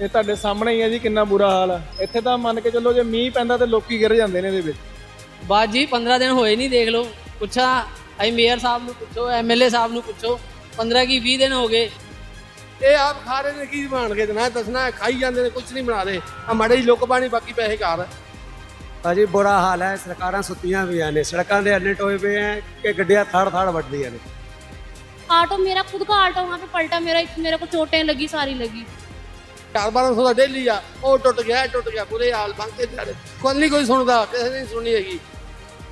ਇਹ ਤੁਹਾਡੇ ਸਾਹਮਣੇ ਹੀ ਹੈ ਜੀ ਕਿੰਨਾ ਬੁਰਾ ਹਾਲ ਹੈ ਇੱਥੇ ਤਾਂ ਮੰਨ ਕੇ ਚੱਲੋ ਜੇ ਮੀਂਹ ਪੈਂਦਾ ਤੇ ਲੋਕੀ ਗਿਰ ਜਾਂਦੇ ਨੇ ਇਹਦੇ ਵਿੱਚ ਬਾਤ ਜੀ 15 ਦਿਨ ਹੋਏ ਨਹੀਂ ਦੇਖ ਲਓ ਪੁੱਛਾ ਅਸੀਂ ਮੇਅਰ ਸਾਹਿਬ ਨੂੰ ਪੁੱਛੋ ਐਮਐਲਏ ਸਾਹਿਬ ਨੂੰ ਪੁੱਛੋ 15 ਕੀ 20 ਦਿਨ ਹੋ ਗਏ ਇਹ ਆਪ ਖਾ ਰਹੇ ਨੇ ਕੀ ਬਣ ਕੇ ਦੇਣਾ ਦੱਸਣਾ ਹੈ, ਖਾਈ ਜਾਂਦੇ ਨੇ ਕੁਝ ਨਹੀਂ ਬਣਾ ਰਹੇ ਆ ਮਾੜੇ ਜੀ ਲੁੱਕ ਪਾਣੀ ਬਾਕੀ ਪੈਸੇ ਘਰ ਭਾਜੀ ਬੁਰਾ ਹਾਲ ਹੈ ਸਰਕਾਰਾਂ ਸੁੱਤੀਆਂ ਵੀਆਂ ਨੇ ਸੜਕਾਂ ਦੇ ਅੰਨੇ ਟੋਏ ਪਏ ਹੈ ਕਿ ਗੱਡੀਆਂ ਥੜ ਥੜ ਵੱਢਦੀਆਂ ਨੇ ऑटो मेरा खुद का ऑटो वहाँ पे पलटा मेरा मेरे को चोटें लगी सारी लगी 4-1200 ਦਾ ਡੇਲੀ ਆ ਉਹ ਟੁੱਟ ਗਿਆ ਟੁੱਟ ਗਿਆ ਬੁਰੇ ਹਾਲ ਬੰਦੇ ਜਾ ਰਹੇ। ਕੋਈ ਨਹੀਂ ਕੋਈ ਸੁਣਦਾ ਕਿਸੇ ਨੇ ਨਹੀਂ ਸੁਣੀ ਹੈਗੀ।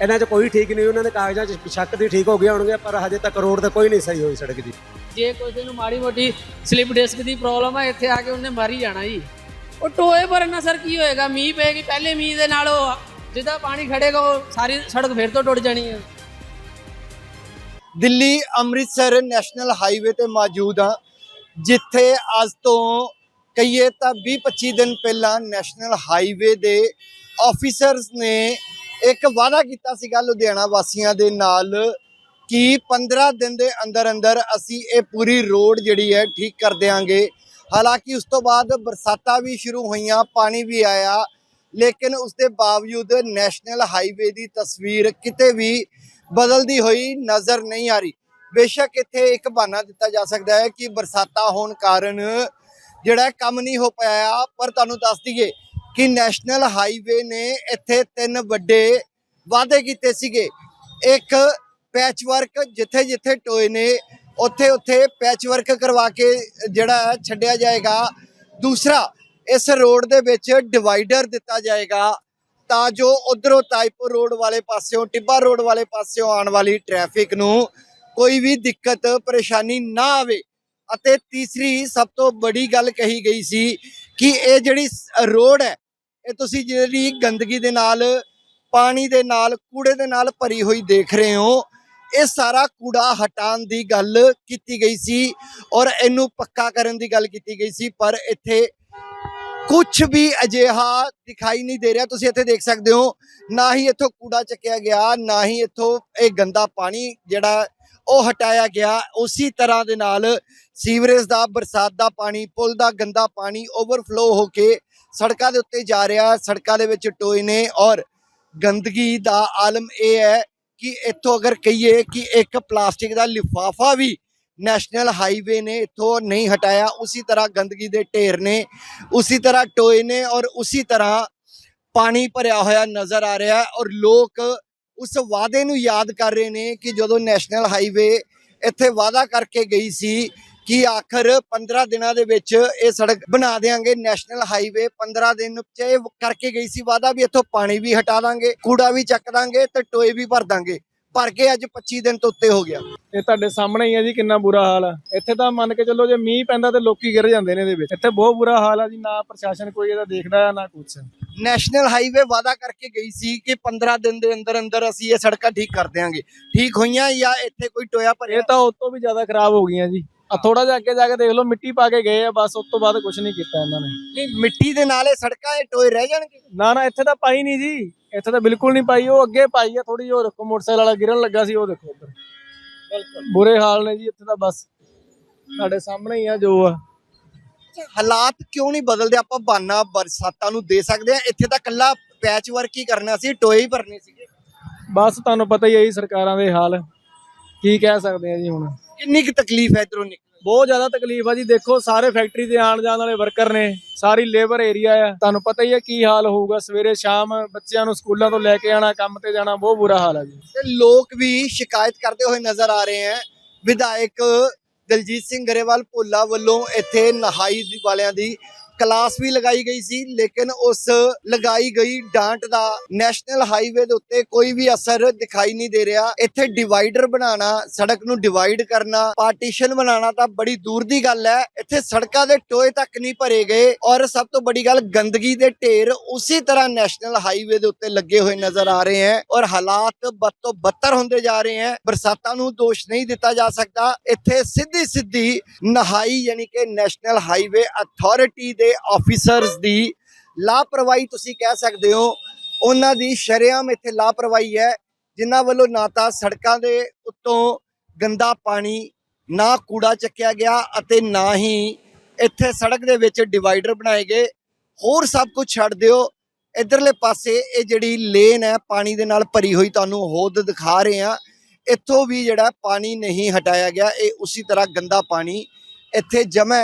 ਇਹਨਾਂ 'ਚ ਕੋਈ ਠੀਕ ਨਹੀਂ ਉਹਨਾਂ ਦੇ ਕਾਗਜ਼ਾਂ 'ਚ ਸ਼ੱਕ ਦੀ ਠੀਕ ਹੋ ਗਿਆ ਹੋਣਗੇ ਪਰ ਹਜੇ ਤੱਕ ਰੋਡ ਤੇ ਕੋਈ ਨਹੀਂ ਸਹੀ ਹੋਈ ਸੜਕ ਦੀ। ਜੇ ਕਿਸੇ ਨੂੰ ਮਾੜੀ ਮੋਟੀ ਸਲਿਪ ਡਿਸਕ ਦੀ ਪ੍ਰੋਬਲਮ ਹੈ ਇੱਥੇ ਆ ਕੇ ਉਹਨੇ ਮਾਰੀ ਜਾਣਾ ਜੀ। ਉਹ ਟੋਏ ਭਰਨ ਨਾਲ ਸਰ ਕੀ ਹੋਏਗਾ? ਮੀਂਹ ਪਏਗੀ ਪਹਿਲੇ ਮੀਂਹ ਦੇ ਨਾਲ ਉਹ ਜਿੱਦਾਂ ਪਾਣੀ ਖੜੇਗਾ ਉਹ ਸਾਰੀ ਸੜਕ ਫਿਰ ਤੋਂ ਟੁੱਟ ਜਾਣੀ ਹੈ ਦਿੱਲੀ ਅੰਮ੍ਰਿਤਸਰ ਨੈਸ਼ਨਲ ਹਾਈਵੇ ਤੇ ਮੌਜੂਦ ਹਾਂ ਜਿੱਥੇ ਅੱਜ ਤੋਂ ਕਹੀਏ ਤਾਂ 20-25 ਦਿਨ ਪਹਿਲਾਂ ਨੈਸ਼ਨਲ ਹਾਈਵੇ ਦੇ ਆਫੀਸਰਸ ਨੇ ਇੱਕ ਵਾਅਦਾ ਕੀਤਾ ਸੀਗਾ ਲੁਧਿਆਣਾ ਵਾਸੀਆਂ ਦੇ ਨਾਲ ਕਿ 15 ਦਿਨ ਦੇ ਅੰਦਰ ਅੰਦਰ ਅਸੀਂ ਇਹ ਪੂਰੀ ਰੋਡ ਜਿਹੜੀ ਹੈ ਠੀਕ ਕਰ ਦੇਵਾਂਗੇ ਹਾਲਾਂਕਿ ਉਸ ਤੋਂ ਬਾਅਦ ਬਰਸਾਤਾਂ ਵੀ ਸ਼ੁਰੂ ਹੋਈਆਂ, ਪਾਣੀ ਵੀ ਆਇਆ, ਲੇਕਿਨ ਉਸ ਦੇ ਬਾਵਜੂਦ ਨੈਸ਼ਨਲ ਹਾਈਵੇ ਦੀ ਤਸਵੀਰ ਕਿਤੇ ਵੀ ਬਦਲਦੀ ਹੋਈ ਨਜ਼ਰ ਨਹੀਂ ਆ ਰਹੀ। ਬੇਸ਼ੱਕ ਇੱਥੇ ਇੱਕ ਬਹਾਨਾ ਦਿੱਤਾ ਜਾ ਸਕਦਾ ਹੈ ਕਿ ਬਰਸਾਤਾਂ ਹੋਣ ਕਾਰਨ ਜਿਹੜਾ ਕੰਮ ਨਹੀਂ ਹੋ ਪਾਇਆ ਪਰ ਤੁਹਾਨੂੰ ਦੱਸ ਦਈਏ ਕਿ ਨੈਸ਼ਨਲ ਹਾਈਵੇ ਨੇ ਇੱਥੇ ਤਿੰਨ ਵੱਡੇ ਵਾਅਦੇ ਕੀਤੇ ਸੀਗੇ। ਇੱਕ ਪੈਚ ਵਰਕ ਜਿੱਥੇ ਜਿੱਥੇ ਟੋਏ ਨੇ ਉੱਥੇ ਉੱਥੇ ਪੈਚ ਵਰਕ ਕਰਵਾ ਕੇ ਜਿਹੜਾ ਛੱਡਿਆ ਜਾਏਗਾ। ਦੂਸਰਾ, ਇਸ ਰੋਡ ਦੇ ਵਿੱਚ ਡਿਵਾਈਡਰ ਦਿੱਤਾ ਜਾਏਗਾ ਤਾਂ ਜੋ ਉਧਰੋਂ ਤਾਈਪੁਰ ਰੋਡ ਵਾਲੇ ਪਾਸਿਓਂ, ਟਿੱਬਾ ਰੋਡ ਵਾਲੇ ਪਾਸਿਓਂ ਆਉਣ ਵਾਲੀ ਟ੍ਰੈਫਿਕ ਨੂੰ ਕੋਈ ਵੀ ਦਿੱਕਤ, ਪਰੇਸ਼ਾਨੀ ਨਾ ਆਵੇ। ਅਤੇ ਤੀਸਰੀ ਸਭ ਤੋਂ ਬੜੀ ਗੱਲ ਕਹੀ ਗਈ ਸੀ ਕਿ ਇਹ ਜਿਹੜੀ ਰੋਡ ਹੈ, ਇਹ ਤੁਸੀਂ ਜਿਹੜੀ ਗੰਦਗੀ ਦੇ ਨਾਲ, ਪਾਣੀ ਦੇ ਨਾਲ, ਕੂੜੇ ਦੇ ਨਾਲ ਭਰੀ ਹੋਈ ਦੇਖ ਰਹੇ ਹੋ। ਇਹ ਸਾਰਾ ਕੂੜਾ ਹਟਾਉਣ ਦੀ ਗੱਲ ਕੀਤੀ ਗਈ ਸੀ ਔਰ ਇਹਨੂੰ ਪੱਕਾ ਕਰਨ ਦੀ ਗੱਲ ਕੀਤੀ ਗਈ ਸੀ, ਪਰ ਇੱਥੇ ਕੁਝ ਵੀ ਅਜਿਹਾ ਦਿਖਾਈ ਨਹੀਂ ਦੇ ਰਿਹਾ। ਤੁਸੀਂ ਇੱਥੇ ਦੇਖ ਸਕਦੇ ਹੋ, ਨਾ ਹੀ ਇੱਥੋਂ ਕੂੜਾ ਚੱਕਿਆ ਗਿਆ, ਨਾ ਹੀ ਇੱਥੋਂ ਇਹ ਗੰਦਾ ਪਾਣੀ ਜਿਹੜਾ ਉਹ ਹਟਾਇਆ ਗਿਆ। ਉਸੇ ਤਰ੍ਹਾਂ ਦੇ ਨਾਲ ਸੀਵਰੇਜ ਦਾ, ਬਰਸਾਤ ਦਾ ਪਾਣੀ, ਪੁਲ ਦਾ ਗੰਦਾ ਪਾਣੀ ਓਵਰਫਲੋ ਹੋ ਕੇ ਸੜਕਾਂ ਦੇ ਉੱਤੇ ਜਾ ਰਿਹਾ। ਸੜਕਾਂ ਦੇ ਵਿੱਚ ਟੋਏ ਨੇ ਔਰ ਗੰਦਗੀ ਦਾ ਆਲਮ ਇਹ ਹੈ ਕਿ ਇੱਥੋਂ ਅਗਰ ਕਹੀਏ ਕਿ ਇੱਕ ਪਲਾਸਟਿਕ ਦਾ ਲਿਫਾਫਾ ਵੀ ਨੈਸ਼ਨਲ ਹਾਈਵੇ ਨੇ ਇੱਥੋਂ ਨਹੀਂ ਹਟਾਇਆ, ਉਸੇ ਤਰ੍ਹਾਂ ਗੰਦਗੀ ਦੇ ਢੇਰ ਨੇ, ਉਸੇ ਤਰ੍ਹਾਂ ਟੋਏ ਨੇ ਔਰ ਉਸੇ ਤਰ੍ਹਾਂ ਪਾਣੀ ਭਰਿਆ ਹੋਇਆ ਨਜ਼ਰ ਆ ਰਿਹਾ ਔਰ ਲੋਕ ਉਸ ਵਾਅਦੇ ਨੂੰ ਯਾਦ ਕਰ ਰਹੇ ਨੇ ਕਿ ਜਦੋਂ ਨੈਸ਼ਨਲ ਹਾਈਵੇ ਇੱਥੇ ਵਾਅਦਾ ਕਰਕੇ ਗਈ ਸੀ ਕਿ ਆਖਰ 15 ਦਿਨਾਂ ਦੇ ਵਿੱਚ ਇਹ ਸੜਕ ਬਣਾ ਦੇਾਂਗੇ ਨੈਸ਼ਨਲ ਹਾਈਵੇ 15 ਦਿਨ ਚ ਇਹ ਕਰਕੇ ਗਈ ਸੀ ਵਾਅਦਾ ਵੀ ਇੱਥੋਂ ਪਾਣੀ ਵੀ ਹਟਾ ਦਾਂਗੇ, ਕੂੜਾ ਵੀ ਚੱਕ ਦਾਂਗੇ ਤੇ ਟੋਏ ਵੀ ਭਰ ਦਾਂਗੇ। ਭਰ ਕੇ ਅੱਜ 25 ਦਿਨ ਤੋਂ ਉੱਤੇ ਹੋ ਗਿਆ। ਇਹ ਤੁਹਾਡੇ ਸਾਹਮਣੇ ਹੀ ਹੈ ਜੀ ਕਿੰਨਾ ਬੁਰਾ ਹਾਲ ਹੈ ਇੱਥੇ ਤਾਂ ਮੰਨ ਕੇ ਚੱਲੋ ਜੇ ਮੀਂਹ ਪੈਂਦਾ ਤੇ ਲੋਕੀ ਗਿਰ ਜਾਂਦੇ ਨੇ ਇਹਦੇ ਵਿੱਚ। ਇੱਥੇ ਬਹੁਤ ਬੁਰਾ ਹਾਲ ਹੈ ਜੀ ਨਾ ਪ੍ਰਸ਼ਾਸਨ ਕੋਈ ਇਹਦਾ ਦੇਖਦਾ ਹੈ ਨਾ ਕੁਛ। ਨੈਸ਼ਨਲ ਹਾਈਵੇ ਵਾਅਦਾ ਕਰਕੇ ਗਈ ਸੀ ਕਿ 15 ਦਿਨ ਦੇ ਅੰਦਰ ਅੰਦਰ ਅਸੀਂ ਇਹ ਸੜਕਾਂ ਠੀਕ ਕਰ ਦਿਆਂਗੇ। ਠੀਕ ਹੋਈਆਂ ਜਾਂ ਇੱਥੇ ਕੋਈ ਟੋਇਆ ਭਰਿਆ? ਇਹ ਤਾਂ ਉਸ ਤੋਂ ਵੀ ਜ਼ਿਆਦਾ ਖਰਾਬ ਹੋ ਗਈਆਂ ਜੀ। ਆ ਥੋੜਾ ਜਿਹਾ ਅੱਗੇ ਜਾ ਕੇ ਦੇਖ ਲਓ ਮਿੱਟੀ ਪਾ ਕੇ ਗਏ ਆ ਬਸ ਉਸ ਤੋਂ ਬਾਅਦ ਕੁਝ ਨਹੀਂ ਕੀਤਾ ਇਹਨਾਂ ਨੇ। ਨਹੀਂ ਮਿੱਟੀ ਦੇ ਨਾਲ ਇਹ ਸੜਕਾਂ ਇਹ ਟੋਏ ਰਹਿ ਜਾਣਗੇ? ਨਾ ਨਾ ਇੱਥੇ ਤਾਂ ਪਾਈ ਨਹੀਂ ਜੀ। ਇੱਥੇ ਤਾਂ ਬਿਲਕੁਲ ਨਹੀਂ ਪਾਈ ਉਹ ਅੱਗੇ ਪਾਈ ਆ ਥੋੜੀ ਜਿਹੀ ਉਹ ਦੇਖੋ ਮੋਟਰਸਾਈਕਲ ਵਾਲਾ ਗਿਰਨ ਲੱਗਾ ਸੀ ਉਹ ਦੇਖੋ ਉੱਧਰ ਬੁਰੇ ਹਾਲ ਨੇ ਜੀ ਇੱਥੇ ਤਾਂ ਬਸ। ਸਾਡੇ ਸਾਹਮਣੇ ਹੀ ਆ ਜੋ ਆ। ਹਾਲਾਤ ਕਿਉਂ ਨਹੀਂ ਬਦਲਦੇ? ਆਪਾਂ ਬਾਨਾ ਬਰਸਾਤਾਂ ਨੂੰ ਦੇ ਸਕਦੇ ਆ ਇੱਥੇ ਤਾਂ ਕੱਲਾ ਪੈਚ ਵਰਕ ਹੀ ਕਰਨਾ ਸੀ ਟੋਏ ਹੀ ਭਰਨੇ ਸੀਗੇ। ਬਸ ਤੁਹਾਨੂੰ ਪਤਾ ਹੀ ਹੈ ਜੀ ਸਰਕਾਰਾਂ ਦੇ ਹਾਲ। ਕੀ ਕਹਿ ਸਕਦੇ ਆ ਜੀ ਹੁਣ? ਕਿੰਨੀ ਕੁ ਤਕਲੀਫ ਹੈ ਇਧਰੋਂ ਨਿਕਲ ਬਹੁਤ ਜ਼ਿਆਦਾ ਤਕਲੀਫ ਆ ਜੀ। ਦੇਖੋ ਸਾਰੇ ਫੈਕਟਰੀ ਤੇ ਆਣ ਜਾਣ ਵਾਲੇ ਵਰਕਰ ਨੇ ਸਾਰੀ ਲੇਬਰ ਏਰੀਆ ਆ। ਤੁਹਾਨੂੰ ਪਤਾ ਹੀ ਹੈ ਕੀ ਹਾਲ ਹੋਊਗਾ। ਸਵੇਰੇ ਸ਼ਾਮ ਬੱਚਿਆਂ ਨੂੰ ਸਕੂਲਾਂ ਤੋਂ ਲੈ ਕੇ ਆਣਾ ਕੰਮ ਤੇ ਜਾਣਾ ਬਹੁਤ ਬੁਰਾ ਹਾਲ ਆ ਜੀ। ਤੇ ਲੋਕ ਵੀ ਸ਼ਿਕਾਇਤ ਕਰਦੇ ਹੋਏ ਨਜ਼ਰ ਆ ਰਹੇ ਹੈ। ਵਿਧਾਇਕ ਦਲਜੀਤ ਸਿੰਘ ਗਰੇਵਾਲ ਭੋਲਾ ਵੱਲੋਂ ਇੱਥੇ ਨਹਾਈ ਦੀ ਵਾਲਿਆਂ ਦੀ ਕਲਾਸ ਵੀ ਲਗਾਈ ਗਈ ਸੀ, ਲੇਕਿਨ ਉਸ ਲਗਾਈ ਗਈ ਡਾਂਟ ਦਾ ਨੈਸ਼ਨਲ ਹਾਈਵੇ ਦੇ ਉੱਤੇ ਕੋਈ ਵੀ ਅਸਰ ਦਿਖਾਈ ਨਹੀਂ ਦੇ ਰਿਹਾ। ਇੱਥੇ ਡਿਵਾਈਡਰ ਬਣਾਉਣਾ, ਸੜਕ ਨੂੰ ਡਿਵਾਈਡ ਕਰਨਾ, ਪਾਰਟੀਸ਼ਨ ਬਣਾਉਣਾ ਤਾਂ ਬੜੀ ਦੂਰ ਦੀ ਗੱਲ ਹੈ। ਇੱਥੇ ਸੜਕਾਂ ਦੇ ਟੋਏ ਤੱਕ ਨਹੀਂ ਭਰੇ ਗਏ ਔਰ ਸਭ ਤੋਂ ਬੜੀ ਗੱਲ, ਗੰਦਗੀ ਦੇ ਢੇਰ ਉਸੇ ਤਰ੍ਹਾਂ ਨੈਸ਼ਨਲ ਹਾਈਵੇ ਦੇ ਉੱਤੇ ਲੱਗੇ ਹੋਏ ਨਜ਼ਰ ਆ ਰਹੇ ਹੈ ਔਰ ਹਾਲਾਤ ਬਦ ਤੋਂ ਬੱਤਰ ਹੁੰਦੇ ਜਾ ਰਹੇ ਹੈ। ਬਰਸਾਤਾਂ ਨੂੰ ਦੋਸ਼ ਨਹੀਂ ਦਿੱਤਾ ਜਾ ਸਕਦਾ। ਇੱਥੇ ਸਿੱਧੀ ਸਿੱਧੀ ਨਹਾਈ ਯਾਨੀ ਕਿ ਨੈਸ਼ਨਲ ਹਾਈਵੇ ਅਥਾਰਟੀ ਦੇ ਆਫੀਸਰਸ ਦੀ ਲਾਪਰਵਾਹੀ ਤੁਸੀਂ ਕਹਿ ਸਕਦੇ ਹੋ। ਉਹਨਾਂ ਦੀ ਸ਼ਰੇਆਮ ਇੱਥੇ ਲਾਪਰਵਾਹੀ ਹੈ, ਜਿਨ੍ਹਾਂ ਵੱਲੋਂ ਨਾ ਤਾਂ ਸੜਕਾਂ ਦੇ ਉੱਤੋਂ ਗੰਦਾ ਪਾਣੀ, ਨਾ ਕੂੜਾ ਚੱਕਿਆ ਗਿਆ ਅਤੇ ਨਾ ਹੀ ਇੱਥੇ ਸੜਕ ਦੇ ਵਿੱਚ ਡਿਵਾਈਡਰ ਬਣਾਏ ਗਏ। ਹੋਰ ਸਭ ਕੁਝ ਛੱਡ ਦਿਓ। ਇਧਰਲੇ ਪਾਸੇ ਇਹ ਜਿਹੜੀ ਲੇਨ ਹੈ, ਪਾਣੀ ਦੇ ਨਾਲ ਭਰੀ ਹੋਈ ਤੁਹਾਨੂੰ ਹੋਦ ਦਿਖਾ ਰਹੇ ਆ ਇੱਥੋਂ ਵੀ ਜਿਹੜਾ ਪਾਣੀ ਨਹੀਂ ਹਟਾਇਆ ਗਿਆ, ਇਹ ਉਸੇ ਤਰ੍ਹਾਂ ਗੰਦਾ ਪਾਣੀ ਇੱਥੇ ਜਮਾ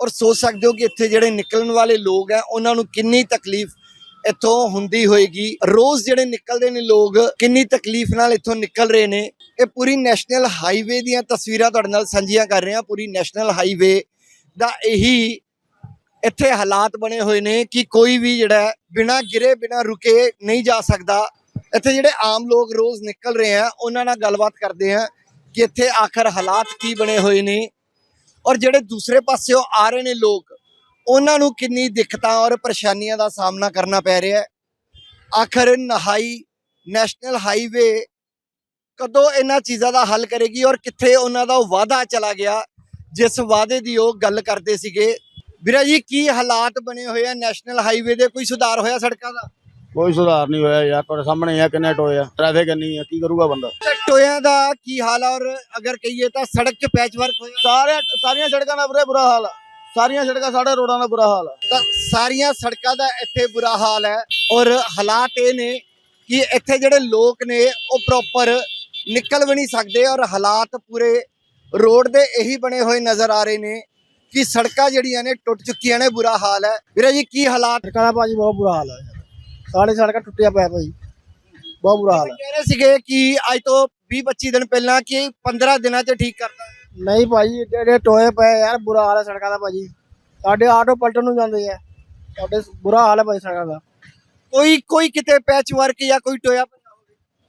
ਔਰ ਸੋਚ ਸਕਦੇ ਹੋ ਕਿ ਇੱਥੇ ਜਿਹੜੇ ਨਿਕਲਣ ਵਾਲੇ ਲੋਕ ਹੈ, ਉਹਨਾਂ ਨੂੰ ਕਿੰਨੀ ਤਕਲੀਫ ਇੱਥੋਂ ਹੁੰਦੀ ਹੋਏਗੀ? ਰੋਜ਼ ਜਿਹੜੇ ਨਿਕਲਦੇ ਨੇ ਲੋਕ, ਕਿੰਨੀ ਤਕਲੀਫ ਨਾਲ ਇੱਥੋਂ ਨਿਕਲ ਰਹੇ ਨੇ? ਇਹ ਪੂਰੀ ਨੈਸ਼ਨਲ ਹਾਈਵੇ ਦੀਆਂ ਤਸਵੀਰਾਂ ਤੁਹਾਡੇ ਨਾਲ ਸਾਂਝੀਆਂ ਕਰ ਰਹੇ ਹਾਂ। ਪੂਰੀ ਨੈਸ਼ਨਲ ਹਾਈਵੇ ਦਾ ਇਹੀ ਇੱਥੇ ਹਾਲਾਤ ਬਣੇ ਹੋਏ ਨੇ ਕਿ ਕੋਈ ਵੀ ਜਿਹੜਾ ਹੈ, ਬਿਨਾਂ ਗਿਰੇ, ਬਿਨਾਂ ਰੁਕੇ ਨਹੀਂ ਜਾ ਸਕਦਾ। ਇੱਥੇ ਜਿਹੜੇ ਆਮ ਲੋਕ ਰੋਜ਼ ਨਿਕਲ ਰਹੇ ਆ ਉਹਨਾਂ ਨਾਲ ਗੱਲਬਾਤ ਕਰਦੇ ਆ ਕਿ ਇੱਥੇ ਆਖਰ ਹਾਲਾਤ ਕੀ ਬਣੇ ਹੋਏ ਨੇ। ਔਰ ਜਿਹੜੇ ਦੂਸਰੇ ਪਾਸਿਓਂ ਆ ਰਹੇ ਨੇ ਲੋਕ, ਉਹਨਾਂ ਨੂੰ ਕਿੰਨੀ ਦਿੱਕਤਾਂ ਔਰ ਪਰੇਸ਼ਾਨੀਆਂ ਦਾ ਸਾਹਮਣਾ ਕਰਨਾ ਪੈ ਰਿਹਾ ਹੈ। ਆਖਰ ਨਹਾਈ, ਨੈਸ਼ਨਲ ਹਾਈਵੇ ਕਦੋਂ ਇਹਨਾਂ ਚੀਜ਼ਾਂ ਦਾ ਹੱਲ ਕਰੇਗੀ ਔਰ ਕਿੱਥੇ ਉਹਨਾਂ ਦਾ ਉਹ ਵਾਅਦਾ ਚਲਾ ਗਿਆ, ਜਿਸ ਵਾਅਦੇ ਦੀ ਉਹ ਗੱਲ ਕਰਦੇ ਸੀਗੇ। ਵੀਰਾ ਜੀ, ਕੀ ਹਾਲਾਤ ਬਣੇ ਹੋਏ ਆ? ਨੈਸ਼ਨਲ ਹਾਈਵੇ ਦੇ ਕੋਈ ਸੁਧਾਰ ਹੋਇਆ ਸੜਕਾਂ ਦਾ? ਕੋਈ ਸੁਧਾਰ ਨਹੀਂ ਹੋਇਆ ਯਾਰ ਤੁਹਾਡੇ ਸਾਹਮਣੇ ਆ ਕਿੰਨੇ ਟੋਏ ਆ ਟ੍ਰੈਫਿਕ ਇੰਨੀ ਆ ਕੀ ਕਰੂਗਾ ਬੰਦਾ? ਟੋਇਆਂ ਦਾ ਕੀ ਹਾਲ ਆ ਔਰ ਅਗਰ ਕਹੀਏ ਤਾਂ ਸੜਕ 'ਚ ਪੈਚ ਵਰਕ ਹੋਇਆ। ਸਾਰੇ ਸਾਰੀਆਂ ਸੜਕਾਂ ਦਾ ਬੁਰਾ ਬੁਰਾ ਹਾਲ ਆ। ਸਾਰੀਆਂ ਸੜਕਾਂ ਸਾਡੇ ਰੋਡਾਂ ਦਾ ਬੁਰਾ ਹਾਲ ਆ। ਤਾਂ ਸਾਰੀਆਂ ਸੜਕਾਂ ਦਾ ਇੱਥੇ ਬੁਰਾ ਹਾਲ ਹੈ ਔਰ ਹਾਲਾਤ ਇਹ ਨੇ ਕਿ ਇੱਥੇ ਜਿਹੜੇ ਲੋਕ ਨੇ ਉਹ ਪ੍ਰੋਪਰ ਨਿਕਲ ਵੀ ਨਹੀਂ ਸਕਦੇ ਔਰ ਹਾਲਾਤ ਪੂਰੇ ਰੋਡ ਦੇ ਇਹੀ ਬਣੇ ਹੋਏ ਨਜ਼ਰ ਆ ਰਹੇ ਨੇ ਕਿ ਸੜਕਾਂ ਜਿਹੜੀਆਂ ਨੇ ਟੁੱਟ ਚੁੱਕੀਆਂ ਨੇ ਬੁਰਾ ਹਾਲ ਹੈ। ਵੀਰੇ ਜੀ ਕੀ ਹਾਲਾਤ? ਸੜਕਾਂ ਦਾ ਭਾਜੀ ਬਹੁਤ ਬੁਰਾ ਹਾਲ ਹੈ ਸਾਡੇ ਸੜਕਾਂ ਟੁੱਟਿਆ ਪਿਆ ਭਾਜੀ। ਬਹੁਤ ਬੁਰਾ ਹਾਲ ਕਹਿ ਰਹੇ ਸੀਗੇ ਕਿ ਅੱਜ ਤੋਂ 20 25 ਦਿਨ ਪਹਿਲਾਂ ਕਿ 15 ਦਿਨਾਂ 'ਚ ਠੀਕ ਕਰਦਾ ਨਹੀਂ ਭਾਜੀ ਜਿਹੜੇ ਟੋਏ ਪਏ ਯਾਰ ਬੁਰਾ ਹਾਲ ਹੈ ਸੜਕਾਂ ਦਾ ਭਾਜੀ। ਸਾਡੇ ਆਟੋ ਪਲਟਣ ਨੂੰ ਜਾਂਦੇ ਆ। ਸਾਡੇ ਬੁਰਾ ਹਾਲ ਹੈ ਭਾਜੀ ਸੜਕਾਂ ਦਾ। ਕੋਈ ਕੋਈ ਕਿਤੇ ਪੈਚ ਵਰਕ ਜਾਂ ਕੋਈ ਟੋਇਆ।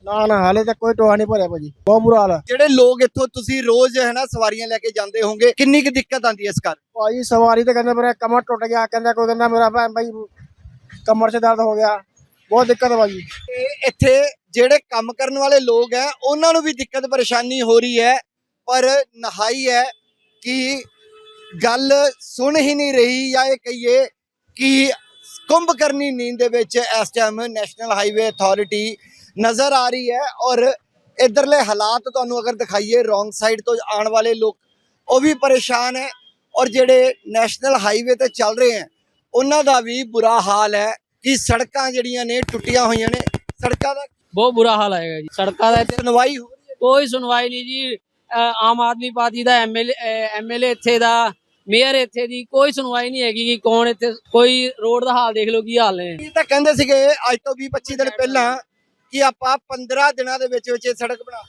ਨਾ ਨਾ ਹਾਲੇ ਤੱਕ ਕੋਈ ਟੋਆ ਨਹੀਂ ਭਰਿਆ ਭਾਜੀ। ਬਹੁਤ ਬੁਰਾ ਹਾਲ ਹੈ। ਜਿਹੜੇ ਲੋਕ ਇੱਥੋਂ ਤੁਸੀਂ ਰੋਜ਼ ਹੈ ਨਾ ਸਵਾਰੀਆਂ ਲੈ ਕੇ ਜਾਂਦੇ ਹੋਵੋਗੇ ਕਿੰਨੀ ਕੁ ਦਿੱਕਤ ਆਉਂਦੀ ਹੈ ਇਸ ਕਰ ਭਾਜੀ ਸਵਾਰੀ ਤੇ ਕਹਿੰਦੇ ਮੇਰਾ ਕਮਰ ਟੁੱਟ ਗਿਆ ਕਹਿੰਦਾ ਕੋਈ ਕਹਿੰਦਾ ਮੇਰਾ ਭਾਈ ਕਮਰ 'ਚ ਦਰਦ ਹੋ ਗਿਆ। ਬਹੁਤ ਦਿੱਕਤ ਹੈ ਭਾਜੀ। ਤੇ ਇੱਥੇ ਜਿਹੜੇ ਕੰਮ ਕਰਨ ਵਾਲੇ ਲੋਕ ਹੈ ਉਹਨਾਂ ਨੂੰ ਵੀ ਦਿੱਕਤ ਪਰੇਸ਼ਾਨੀ ਹੋ ਰਹੀ ਹੈ, ਪਰ ਨਹਾਈ ਹੈ ਕਿ ਗੱਲ ਸੁਣ ਹੀ ਨਹੀਂ ਰਹੀ ਜਾਂ ਇਹ ਕਹੀਏ ਕਿ ਕੁੰਭ ਕਰਨੀ ਨੀਂਦ ਦੇ ਵਿੱਚ ਇਸ ਟਾਈਮ ਨੈਸ਼ਨਲ ਹਾਈਵੇ ਅਥਾਰਟੀ ਨਜ਼ਰ ਆ ਰਹੀ ਹੈ ਔਰ ਇਧਰਲੇ ਹਾਲਾਤ ਤੁਹਾਨੂੰ ਅਗਰ ਦਿਖਾਈਏ ਰੋਂਗ ਸਾਈਡ ਤੋਂ ਆਉਣ ਵਾਲੇ ਲੋਕ, ਉਹ ਵੀ ਪਰੇਸ਼ਾਨ ਹੈ ਔਰ ਜਿਹੜੇ ਨੈਸ਼ਨਲ ਹਾਈਵੇ ਤੇ ਚੱਲ ਰਹੇ ਹੈ, ਉਹਨਾਂ ਦਾ ਵੀ ਬੁਰਾ ਹਾਲ ਹੈ। ਕਿ ਸੜਕਾਂ ਜਿਹੜੀਆਂ ਨੇ ਟੁੱਟੀਆਂ ਹੋਈਆਂ ਨੇ ਸੜਕਾਂ ਦਾ ਬਹੁਤ ਬੁਰਾ ਹਾਲ ਆਏਗਾ ਜੀ। ਸੜਕਾਂ ਦਾ ਇੱਥੇ ਸੁਣਵਾਈ ਹੋ ਰਹੀ ਹੈ। ਕੋਈ ਸੁਣਵਾਈ ਨਹੀਂ ਜੀ। ਆਮ ਆਦਮੀ ਪਾਰਟੀ ਦਾ ਐਮਐਲਏ ਐਮਐਲਏ ਇੱਥੇ ਦਾ ਮੇਅਰ ਇੱਥੇ ਦੀ ਕੋਈ ਸੁਣਵਾਈ ਨਹੀਂ ਹੈਗੀ ਕਿ ਕੌਣ ਇੱਥੇ ਕੋਈ ਰੋਡ ਦਾ ਹਾਲ ਦੇਖ ਲਓ ਕੀ ਹਾਲ ਨੇ। ਇਹ ਤਾਂ ਕਹਿੰਦੇ ਸੀਗੇ ਅੱਜ ਤੋਂ 20 25 ਦਿਨ ਪਹਿਲਾਂ ਕਿ ਆਪਾਂ 15 ਦਿਨਾਂ ਦੇ ਵਿੱਚ ਵਿੱਚ ਸੜਕ ਬਣਾ।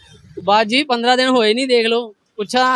ਬਾਅਦ ਜੀ 15 ਦਿਨ ਹੋਏ ਨਹੀਂ ਦੇਖ ਲਓ। ਪੁੱਛਾਂ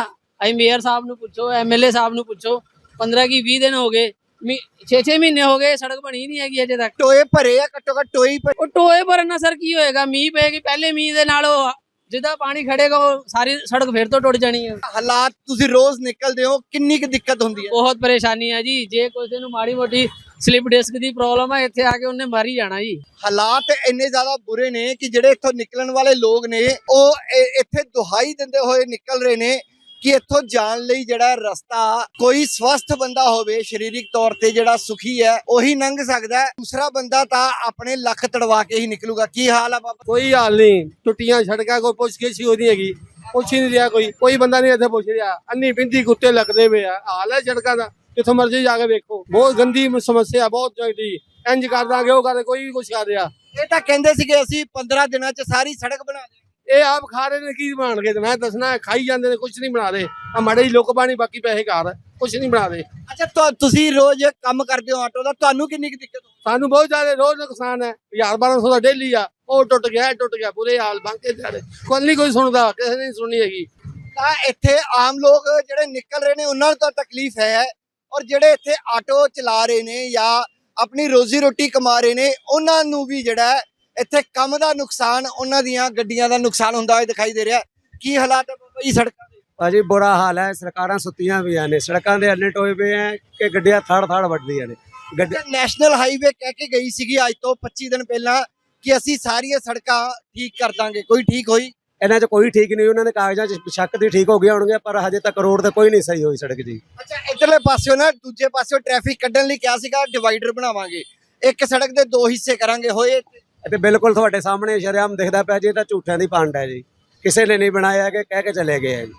ਅਸੀਂ ਮੇਅਰ ਸਾਹਿਬ ਨੂੰ ਪੁੱਛੋ ਐਮਐਲਏ ਸਾਹਿਬ ਨੂੰ ਪੁੱਛੋ 15 ਕੀ 20 ਦਿਨ ਹੋ ਗਏ। 6-6 ਮਹੀਨੇ ਹੋ ਗਏ ਸੜਕ ਬਣੀ ਨਹੀਂ ਹੈਗੀ ਅਜੇ ਤੱਕ। ਟੋਏ ਭਰੇ ਆ ਘੱਟੋ ਘੱਟ ਹੀ ਭਰੇ। ਉਹ ਟੋਏ ਭਰਨ ਨਾਲ ਸਰ ਕੀ ਹੋਏਗਾ ਮੀਂਹ ਪਏਗੀ ਪਹਿਲੇ ਮੀਂਹ ਦੇ ਨਾਲ ਉਹ ਜਿੱਦਾਂ ਪਾਣੀ ਖੜੇਗਾ ਉਹ ਸਾਰੀ ਸੜਕ ਫਿਰ ਤੋਂ ਟੁੱਟ ਜਾਣੀ ਹੈ ਹਾਲਾਤ ਤੁਸੀਂ ਰੋਜ਼ ਨਿਕਲਦੇ ਹੋ ਕਿੰਨੀ ਕੁ ਦਿੱਕਤ ਹੁੰਦੀ ਹੈ? ਬਹੁਤ ਪਰੇਸ਼ਾਨੀ ਹੈ ਜੀ ਜੇ ਕਿਸੇ ਨੂੰ ਮਾੜੀ ਮੋਟੀ ਸਲਿਪ ਡਿਸਕ ਦੀ ਪ੍ਰੋਬਲਮ ਹੈ ਇੱਥੇ ਆ ਕੇ ਉਹਨੇ ਮਰ ਹੀ ਜਾਣਾ ਜੀ। ਹਾਲਾਤ ਇੰਨੇ ਜ਼ਿਆਦਾ ਬੁਰੇ ਨੇ ਕਿ ਜਿਹੜੇ ਇੱਥੋਂ ਨਿਕਲਣ ਵਾਲੇ ਲੋਕ ਨੇ ਉਹ ਇ- ਇੱਥੇ ਦੁਹਾਈ ਦਿੰਦੇ ਹੋਏ ਨਿਕਲ ਰਹੇ ਨੇ ਕਿ ਇੱਥੋਂ ਜਾਣ ਲਈ ਜਿਹੜਾ ਰਸਤਾ ਕੋਈ ਸਵਸਥ ਬੰਦਾ ਹੋਵੇ ਸਰੀਰਕ ਤੌਰ ਤੇ ਜਿਹੜਾ ਸੁਖੀ ਹੈ ਉਹੀ ਲੰਘ ਸਕਦਾ ਹੈ। ਦੂਸਰਾ ਬੰਦਾ ਤਾਂ ਆਪਣੇ ਲੱਖ ਤੜਵਾ ਕੇ ਹੀ ਨਿਕਲੂਗਾ। ਕੀ ਹਾਲ ਆ ਬਾਬਾ? ਕੋਈ ਹਾਲ ਨਹੀਂ। ਟੁੱਟੀਆਂ ਸੜਕਾਂ ਕੋਈ ਪੁੱਛ ਗਿੱਛ ਹੀ ਉਹਦੀ ਹੈਗੀ। ਪੁੱਛ ਹੀ ਨਹੀਂ ਰਿਹਾ ਕੋਈ। ਕੋਈ ਬੰਦਾ ਨਹੀਂ ਇੱਥੇ ਪੁੱਛ ਰਿਹਾ। ਅੰਨੀ ਬਿੰਦੀ ਕੁੱਤੇ ਲੱਗਦੇ ਪਏ ਆ। ਹਾਲ ਹੈ ਸੜਕਾਂ ਦਾ। ਜਿੱਥੋਂ ਮਰਜ਼ੀ ਜਾ ਕੇ ਵੇਖੋ। ਬਹੁਤ ਗੰਦੀ ਸਮੱਸਿਆ ਬਹੁਤ ਜਲਦੀ ਇੰਜ ਕਰ ਦਾਂਗੇ ਉਹ ਕਰ ਕੋਈ ਵੀ ਕੁਛ ਕਰ ਰਿਹਾ। ਇਹ ਤਾਂ ਕਹਿੰਦੇ ਸੀਗੇ ਅਸੀਂ 15 ਦਿਨਾਂ 'ਚ ਸਾਰੀ ਸੜਕ ਬਣਾ ਦੇ ਇਹ ਆਪ ਖਾ ਰਹੇ ਨੇ ਕੀ ਬਣਾਣਗੇ ਤੇ ਮੈਂ ਦੱਸਣਾ ਖਾਈ ਜਾਂਦੇ ਨੇ ਕੁਛ ਨਹੀਂ ਬਣਾ ਰਹੇ। ਆ ਮਾੜੇ ਹੀ ਲੁੱਕ ਪਾਣੀ ਬਾਕੀ ਪੈਸੇ ਘਰ ਕੁਛ ਨਹੀਂ ਬਣਾ ਰਹੇ। ਅੱਛਾ ਤੁਹਾ- ਤੁਸੀਂ ਰੋਜ਼ ਕੰਮ ਕਰਦੇ ਹੋ ਆਟੋ ਦਾ ਤੁਹਾਨੂੰ ਕਿੰਨੀ ਕੁ ਦਿੱਕਤ ਸਾਨੂੰ ਬਹੁਤ ਜ਼ਿਆਦਾ ਰੋਜ਼ ਨੁਕਸਾਨ ਹੈ। 1200 ਦਾ ਡੇਲੀ ਆ ਉਹ ਟੁੱਟ ਗਿਆ ਇਹ ਟੁੱਟ ਗਿਆ ਬੁਰੇ ਹਾਲ ਬਣ ਕੇ ਜਾ ਰਹੇ ਕੋਈ ਨਹੀਂ ਕੋਈ ਸੁਣਦਾ ਕਿਸੇ ਨੇ ਨਹੀਂ ਸੁਣਨੀ ਹੈਗੀ। ਤਾਂ ਇੱਥੇ ਆਮ ਲੋਕ ਜਿਹੜੇ ਨਿਕਲ ਰਹੇ ਨੇ ਉਹਨਾਂ ਨੂੰ ਤਾਂ ਤਕਲੀਫ ਹੈ। ਔਰ ਜਿਹੜੇ ਇੱਥੇ ਆਟੋ ਚਲਾ ਰਹੇ ਨੇ ਜਾਂ ਆਪਣੀ ਰੋਜ਼ੀ ਰੋਟੀ ਕਮਾ ਰਹੇ ਨੇ ਉਹਨਾਂ ਨੂੰ ਵੀ ਜਿਹੜਾ ਹੈ ਇੱਥੇ ਕੰਮ ਦਾ ਨੁਕਸਾਨ ਉਹਨਾਂ ਦੀਆਂ ਗੱਡੀਆਂ ਦਾ ਨੁਕਸਾਨ ਹੁੰਦਾ ਹੋਇਆ ਦਿਖਾਈ ਦੇ ਰਿਹਾ। ਕੀ ਹਾਲਾਤ ਹੈ ਬਾਬਾ ਜੀ ਸੜਕਾਂ ਦੇ? ਭਾਜੀ ਬੁਰਾ ਹਾਲ ਹੈ। ਸਰਕਾਰਾਂ ਸੁੱਤੀਆਂ ਪਈਆਂ ਨੇ। ਸੜਕਾਂ ਦੇ ਇੰਨੇ ਟੋਏ ਪਏ ਆ ਕਿ ਗੱਡੀਆਂ ਥੜ ਥੜ ਵੱਜਦੀਆਂ ਨੇ। ਗੱਡੀ ਨੈਸ਼ਨਲ ਹਾਈਵੇ ਕਹਿ ਕੇ ਗਈ ਸੀਗੀ ਅੱਜ ਤੋਂ 25 ਦਿਨ ਪਹਿਲਾਂ ਕਿ ਅਸੀਂ ਸਾਰੀਆਂ ਸੜਕਾਂ ਠੀਕ ਕਰ ਦਾਂਗੇ। ਕੋਈ ਠੀਕ ਹੋਈ? ਇਹਨਾਂ 'ਚ ਕੋਈ ਠੀਕ ਨਹੀਂ ਉਹਨਾਂ ਦੇ ਕਾਗਜ਼ਾਂ 'ਚ ਸ਼ੱਕ ਦੀ ਠੀਕ ਹੋ ਗਿਆ ਹੋਣਗੇ ਪਰ ਹਜੇ ਤੱਕ ਰੋਡ ਤੇ ਕੋਈ ਨਹੀਂ ਸਹੀ ਹੋਈ ਸੜਕ ਜੀ। ਅੱਛਾ ਇਧਰਲੇ ਪਾਸਿਓਂ ਨਾ ਦੂਜੇ ਪਾਸਿਓਂ ਟ੍ਰੈਫਿਕ ਕੱਢਣ ਲਈ ਕਿਹਾ ਸੀਗਾ ਡਿਵਾਈਡਰ ਬਣਾਵਾਂਗੇ। ਇੱਕ ਸੜਕ ਦੇ ਦੋ ਹਿੱਸੇ ਕਰਾਂਗੇ। ਹੋਏ ਤੇ ਬਿਲਕੁਲ ਤੁਹਾਡੇ ਸਾਹਮਣੇ ਸ਼ਰੇਆਮ ਦਿਖਦਾ ਪਿਆ ਜੀ ਇਹ ਤਾਂ ਝੂਠਿਆਂ ਦੀ ਪੰਡ ਹੈ ਜੀ। ਕਿਸੇ ਨੇ ਨਹੀਂ ਬਣਾਇਆ ਕਿ ਕਹਿ ਕੇ ਚਲੇ ਗਏ ਜੀ।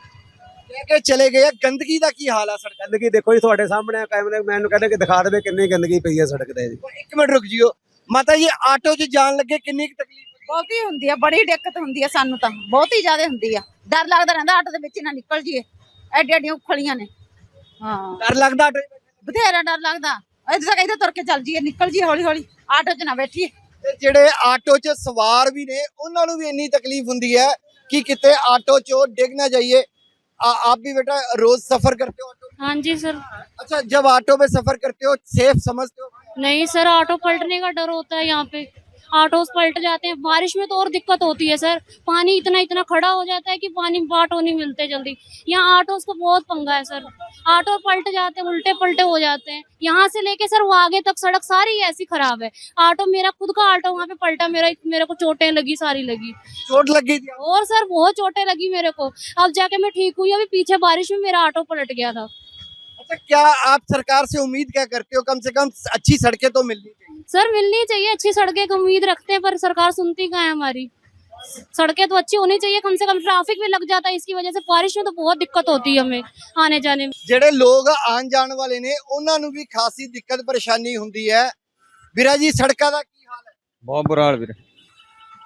ਕਹਿ ਕੇ ਚਲੇ ਗਏ ਆ ਗੰਦਗੀ ਦਾ ਕੀ ਹਾਲ ਆ ਸੜਕਾਂ ਗੰਦਗੀ ਦੇਖੋ ਜੀ ਤੁਹਾਡੇ ਸਾਹਮਣੇ ਕੈਮਰੇ ਮੈਨੂੰ ਕਹਿੰਦੇ ਕਿ ਦਿਖਾ ਦੇਵੇ ਕਿੰਨੀ ਗੰਦਗੀ ਪਈ ਹੈ ਸੜਕ ਤੇ ਜੀ। ਤੇ ਇੱਕ ਮਿੰਟ ਰੁਕ ਜਿਓ। ਮਾਤਾ ਜੀ ਆਟੋ 'ਚ ਜਾਣ ਲੱਗੇ ਕਿੰਨੀ ਕੁ ਤਕਲੀਫ ਹੋਈ? ਬਹੁਤੀ ਹੁੰਦੀ ਆ ਬੜੀ ਦਿੱਕਤ ਹੁੰਦੀ ਆ ਸਾਨੂੰ ਤਾਂ। ਬਹੁਤ ਹੀ ਜ਼ਿਆਦਾ ਹੁੰਦੀ ਆ। ਡਰ ਲੱਗਦਾ ਰਹਿੰਦਾ ਆਟੋ ਦੇ ਵਿੱਚ ਹੀ ਨਾ ਨਿਕਲ ਜੀਏ ਐਡੀ ਐਡੀਆਂ ਉਖਲੀਆਂ ਨੇ। ਹਾਂ। ਡਰ ਲੱਗਦਾ ਆਟੋ 'ਚ ਬੈਠੇ? ਬਥੇਰਾ ਡਰ ਲੱਗਦਾ। ਇੱਥੇ ਤੱਕ ਇੱਥੇ ਤੁਰ ਕੇ ਚੱਲ ਜੀਏ ਨਿਕਲ ਜੀਏ ਹੌਲੀ ਹੌਲੀ ਆਟੋ 'ਚ ਨਾ ਬੈਠੀਏ। ਤੇ ਜਿਹੜੇ ਆਟੋ 'ਚ ਸਵਾਰ ਵੀ ਨੇ ਉਹਨਾਂ ਨੂੰ ਵੀ ਇੰਨੀ ਤਕਲੀਫ ਹੁੰਦੀ ਹੈ ਕਿ ਕਿਤੇ ਆਟੋ 'ਚੋਂ ਡਿੱਗ ਨਾ ਜਾਈਏ आप भी बेटा रोज सफर करते हो ऑटो हाँ जी सर अच्छा जब ऑटो में सफर करते हो सेफ समझते हो नहीं सर ऑटो पलटने का डर होता है यहाँ पे ऑटोस पलट जाते हैं। बारिश में तो और दिक्कत होती है सर। पानी इतना इतना खड़ा हो जाता है कि पानी ऑटो नहीं मिलते जल्दी। यहाँ ऑटोस को बहुत पंगा है सर। ऑटो पलट जाते हैं उल्टे पलटे हो जाते हैं। यहाँ से लेके सर वो आगे तक सड़क सारी ऐसी खराब है। ऑटो मेरा खुद का ऑटो वहाँ पे पलटा मेरा मेरे को चोटें लगी सारी लगी। चोट लगी थी? और सर बहुत चोटें लगी मेरे को। अब जाके मैं ठीक हुई अभी पीछे बारिश में मेरा ऑटो पलट गया था। अच्छा क्या आप सरकार से उम्मीद क्या करते हो? कम से कम अच्छी सड़कें तो चाहिए सर मिलनी चाहिए अच्छी सड़कें की उम्मीद रखते हैं पर सरकार सुनती कहाँ है हमारी सड़कें तो अच्छी होनी चाहिए कम से कम ट्रैफिक भी लग जाता है इसकी वजह से बारिश में तो बहुत दिक्कत होती है हमें आने जाने में ਜਿਹੜੇ ਲੋਕ ਆਉਣ ਜਾਣ ਵਾਲੇ ਨੇ ਉਹਨਾਂ ਨੂੰ ਵੀ ਖਾਸੀ ਦਿੱਕਤ ਪਰੇਸ਼ਾਨੀ ਹੁੰਦੀ ਹੈ ਵੀਰਾ ਜੀ ਸੜਕਾਂ ਦਾ ਕੀ ਹਾਲ ਹੈ ਬਹੁਤ ਬੁਰਾ ਹਾਲ ਵੀਰੇ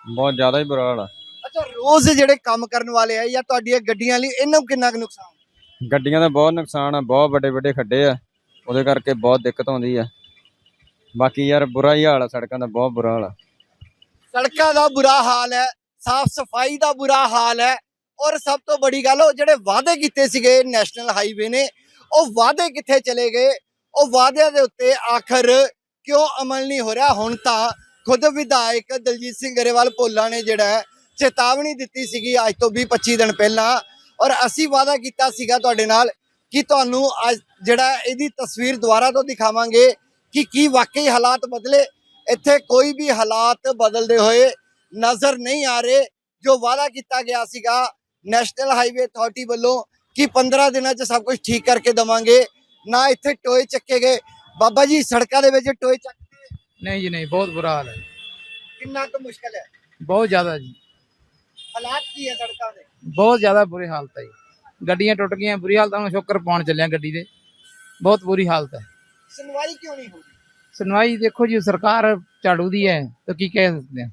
ਬਹੁਤ ਜ਼ਿਆਦਾ ਹੀ ਬੁਰਾ ਹਾਲ ਆ ਅੱਛਾ ਰੋਜ਼ ਜਿਹੜੇ ਕੰਮ ਕਰਨ ਵਾਲੇ ਆ ਜਾਂ ਤੁਹਾਡੀਆਂ ਗੱਡੀਆਂ ਲਈ ਇਹਨਾਂ ਨੂੰ ਕਿੰਨਾ ਕੁ ਨੁਕਸਾਨ ਗੱਡੀਆਂ ਦਾ ਬਹੁਤ ਨੁਕਸਾਨ ਆ ਬਹੁਤ ਵੱਡੇ ਵੱਡੇ ਖੱਡੇ ਆ ਉਹਦੇ ਕਰਕੇ ਬਹੁਤ ਦਿੱਕਤ ਆਉਂਦੀ ਆ ਬਾਕੀ ਯਾਰ ਬੁਰਾ ਹੀ ਹਾਲ ਆ, ਸੜਕਾਂ ਦਾ ਬਹੁਤ ਬੁਰਾ ਹਾਲ ਆ। ਸੜਕਾਂ ਦਾ ਬੁਰਾ ਹਾਲ ਹੈ, ਸਾਫ਼ ਸਫ਼ਾਈ ਦਾ ਬੁਰਾ ਹਾਲ ਹੈ ਔਰ ਸਭ ਤੋਂ ਬੜੀ ਗੱਲ ਉਹ ਜਿਹੜੇ ਵਾਅਦੇ ਕੀਤੇ ਸੀਗੇ ਨੈਸ਼ਨਲ ਹਾਈਵੇ ਨੇ, ਉਹ ਵਾਅਦੇ ਕਿੱਥੇ ਚਲੇ ਗਏ? ਉਹ ਵਾਅਦਿਆਂ ਦੇ ਉੱਤੇ ਆਖਰ ਕਿਉਂ ਅਮਲ ਨਹੀਂ ਹੋ ਰਿਹਾ? ਹੁਣ ਤਾਂ ਖੁਦ ਵਿਧਾਇਕ ਦਲਜੀਤ ਸਿੰਘ ਗਰੇਵਾਲ ਭੋਲਾ ਨੇ ਜਿਹੜਾ ਚੇਤਾਵਨੀ ਦਿੱਤੀ ਸੀਗੀ ਅੱਜ ਤੋਂ 20 25 ਦਿਨ ਪਹਿਲਾਂ ਔਰ ਅਸੀਂ ਵਾਅਦਾ ਕੀਤਾ ਸੀਗਾ ਤੁਹਾਡੇ ਨਾਲ ਕਿ ਤੁਹਾਨੂੰ ਅੱਜ ਜਿਹੜਾ ਇਹਦੀ ਤਸਵੀਰ ਦੁਬਾਰਾ ਤੋਂ ਦਿਖਾਵਾਂਗੇ। ਕਿ ਕੀ ਵਾਕਈ ਹਾਲਾਤ ਬਦਲੇ? ਇੱਥੇ ਕੋਈ ਵੀ ਹਾਲਾਤ ਬਦਲਦੇ ਹੋਏ ਨਜ਼ਰ ਨਹੀਂ ਆ ਰਹੇ। ਜੋ ਵਾਅਦਾ ਕੀਤਾ ਗਿਆ ਸੀਗਾ ਨੈਸ਼ਨਲ ਹਾਈਵੇ ਅਥਾਰਟੀ ਵੱਲੋਂ ਕਿ 15 ਦਿਨਾਂ 'ਚ ਸਭ ਕੁਝ ਠੀਕ ਕਰਕੇ ਦਵਾਂਗੇ ਨਾ ਇੱਥੇ ਟੋਏ ਚੱਕੇ ਗਏ। ਬਾਬਾ ਜੀ ਸੜਕਾਂ ਦੇ ਵਿੱਚ ਟੋਏ ਚੱਕ ਨਹੀਂ ਜੀ ਨਹੀਂ ਬਹੁਤ ਬੁਰਾ ਹਾਲ ਹੈ ਕਿੰਨਾ ਕੁ ਮੁਸ਼ਕਲ ਹੈ? ਬਹੁਤ ਜ਼ਿਆਦਾ ਜੀ। ਹਾਲਾਤ ਕੀ ਹੈ ਸੜਕਾਂ ਦੇ? ਬਹੁਤ ਜ਼ਿਆਦਾ ਬੁਰੀ ਹਾਲਤ ਹੈ ਜੀ। ਗੱਡੀਆਂ ਟੁੱਟ ਗਈਆਂ ਬੁਰੀ ਹਾਲਤ ਹੁਣ ਸ਼ੋਕਰ ਪਾਉਣ ਚੱਲਿਆ ਗੱਡੀ ਦੇ। ਬਹੁਤ ਬੁਰੀ ਹਾਲਤ ਹੈ। ਸੁਣਵਾਈ ਕਿਉਂ ਨਹੀਂ ਹੋ ਰਹੀ? ਸੁਣਵਾਈ ਦੇਖੋ ਜੀ ਸਰਕਾਰ ਝਾੜੂ ਦੀ ਹੈ ਤਾਂ ਕੀ ਕਹਿ ਸਕਦੇ ਆ?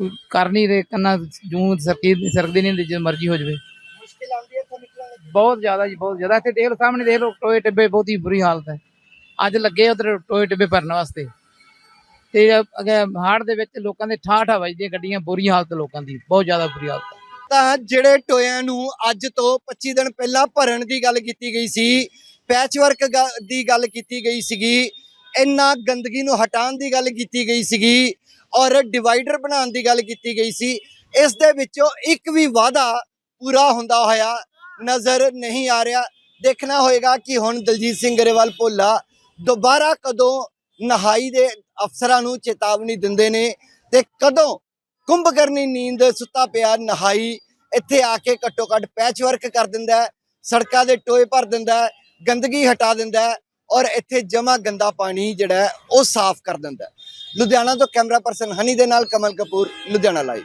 ਕੋਈ ਕਰ ਨਹੀਂ ਰਹੇ ਕੰਨਾ ਜੂੰ ਸਰਕੀ ਸਰਕਦੀ ਨਹੀਂ ਜੇ ਮਰਜ਼ੀ ਹੋ ਜਾਵੇ। ਮੁਸ਼ਕਿਲ ਆਉਂਦੀ ਹੈ ਇੱਥੋਂ ਨਿਕਲਣ ਵਿੱਚ ਬਹੁਤ ਜ਼ਿਆਦਾ ਜੀ ਬਹੁਤ ਜ਼ਿਆਦਾ। ਇੱਥੇ ਦੇਖ ਲਓ ਸਾਹਮਣੇ ਦੇਖ ਲਓ ਟੋਏ ਟਿੱਬੇ ਬਹੁਤ ਹੀ ਬੁਰੀ ਹਾਲਤ ਹੈ। ਅੱਜ ਲੱਗੇ ਉਧਰ ਟੋਏ ਟਿੱਬੇ ਭਰਨ ਵਾਸਤੇ। ਤੇ ਅਗੇ ਹਾੜ ਦੇ ਵਿੱਚ ਲੋਕਾਂ ਦੇ ਠਾਠ ਵੱਜਦੀਆਂ ਗੱਡੀਆਂ ਬੁਰੀ ਹਾਲਤ ਲੋਕਾਂ ਦੀ ਬਹੁਤ ਜ਼ਿਆਦਾ ਬੁਰੀ ਹਾਲਤ ਹੈ। ਤਾਂ ਜਿਹੜੇ ਟੋਇਆਂ ਨੂੰ ਅੱਜ ਤੋਂ 25 ਦਿਨ ਪਹਿਲਾਂ ਭਰਨ ਦੀ ਗੱਲ ਕੀਤੀ ਗਈ ਸੀ ਪੈਚਵਰਕ ਗ- ਦੀ ਗੱਲ ਕੀਤੀ ਗਈ ਸੀਗੀ, ਇੰਨਾ ਗੰਦਗੀ ਨੂੰ ਹਟਾਉਣ ਦੀ ਗੱਲ ਕੀਤੀ ਗਈ ਸੀਗੀ ਔਰ ਡਿਵਾਈਡਰ ਬਣਾਉਣ ਦੀ ਗੱਲ ਕੀਤੀ ਗਈ ਸੀ, ਇਸ ਦੇ ਵਿੱਚੋਂ ਇੱਕ ਵੀ ਵਾਅਦਾ ਪੂਰਾ ਹੁੰਦਾ ਹੋਇਆ ਨਜ਼ਰ ਨਹੀਂ ਆ ਰਿਹਾ। ਦੇਖਣਾ ਹੋਏਗਾ ਕਿ ਹੁਣ ਦਲਜੀਤ ਸਿੰਘ ਗਰੇਵਾਲ ਭੋਲਾ ਦੁਬਾਰਾ ਕਦੋਂ ਨਹਾਈ ਦੇ ਅਫਸਰਾਂ ਨੂੰ ਚੇਤਾਵਨੀ ਦਿੰਦੇ ਨੇ ਤੇ ਕਦੋਂ ਕੁੰਭਕਰਨੀ ਨੀਂਦ ਸੁੱਤਾ ਪਿਆ ਨਹਾਈ, ਇੱਥੇ ਆ ਕੇ ਘੱਟੋ ਘੱਟ ਪੈਚ ਵਰਕ ਕਰ ਦਿੰਦਾ ਸੜਕਾਂ ਦੇ ਟੋਏ ਭਰ ਦਿੰਦਾ ਗੰਦਗੀ ਹਟਾ ਦਿੰਦਾ ਹੈ ਔਰ ਇੱਥੇ ਜਮਾ ਗੰਦਾ ਪਾਣੀ ਜਿਹੜਾ ਉਹ ਸਾਫ਼ ਕਰ ਦਿੰਦਾ ਲੁਧਿਆਣਾ ਤੋਂ ਕੈਮਰਾ ਪਰਸਨ ਹਨੀ ਦੇ ਨਾਲ ਕਮਲ ਕਪੂਰ, ਲੁਧਿਆਣਾ ਲਾਈਵ